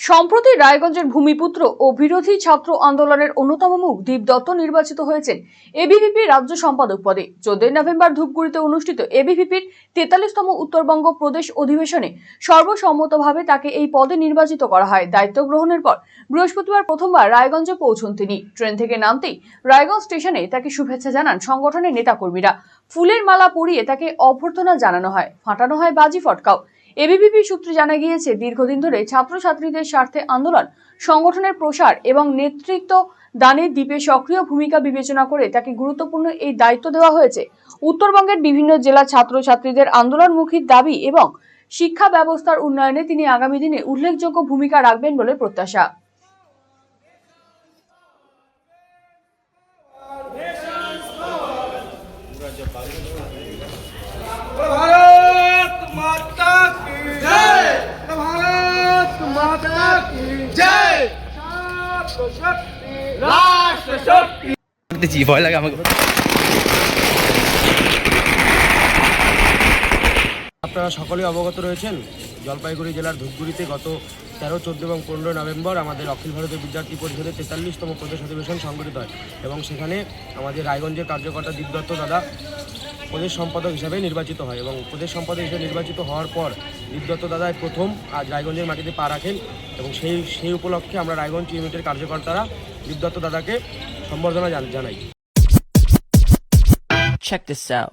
সম্প্রতি রায়গঞ্জের ভূমিপুত্র ও বিরোধী ছাত্র আন্দোলনের অন্যতম মুখ দীপ দত্ত নির্বাচিত হয়েছেন এবিভিপি রাজ্য সম্পাদক পদে। চোদ্দই নভেম্বর ধূপগুড়িতে অনুষ্ঠিত এবিভিপির তেতাল্লিশতম উত্তরবঙ্গ প্রদেশ অধিবেশনে সর্বসম্মতভাবে তাকে এই পদে নির্বাচিত করা হয়। দায়িত্ব গ্রহণের পর বৃহস্পতিবার প্রথমবার রায়গঞ্জে পৌঁছন তিনি। ট্রেন থেকে নামতেই রায়গঞ্জ স্টেশনে তাকে শুভেচ্ছা জানান সংগঠনের নেতাকর্মীরা। ফুলের মালা পরিয়ে তাকে অভ্যর্থনা জানানো হয়, ফাটানো হয় বাজি ফটকাও। এবিভিপি সূত্রে জানা গিয়েছে দীর্ঘদিন ধরে ছাত্রছাত্রীদের স্বার্থে আন্দোলন সংগঠনের প্রসার এবং নেতৃত্ব দানের দ্বীপে সক্রিয় ভূমিকা বিবেচনা করে তাকে গুরুত্বপূর্ণ এই দায়িত্ব দেওয়া হয়েছে উত্তরবঙ্গের বিভিন্ন জেলা ছাত্রছাত্রীদের আন্দোলনমুখীর দাবি এবং শিক্ষা ব্যবস্থার উন্নয়নে তিনি আগামী দিনে উল্লেখযোগ্য ভূমিকা রাখবেন বলে প্রত্যাশা भारत ভয় লাগে আমাকে আপনারা সকলে অবগত রয়েছেন জলপাইগুড়ি জেলার ধূপগুড়িতে গত তেরো চোদ্দ এবং পনেরো নভেম্বর আমাদের অখিল ভারতীয় বিদ্যার্থী পরিষদের তেতাল্লিশতম প্রদেশ অধিবেশন সংগঠিত হয় এবং সেখানে আমাদের রায়গঞ্জের কার্যকর্তা দীপদত্ত দাদা প্রদেশ সম্পাদক হিসাবে নির্বাচিত হয় এবং প্রদেশ সম্পাদক হিসেবে নির্বাচিত হওয়ার পর দীপদত্ত দাদাই প্রথম আজ রায়গঞ্জের মাটিতে পা রাখেন এবং সেই সেই উপলক্ষে আমরা রায়গঞ্জ ইউনিটের কার্যকর্তারা দীপদত্ত দাদাকে সম্বর্ধনা জান- জানাই। Check this out.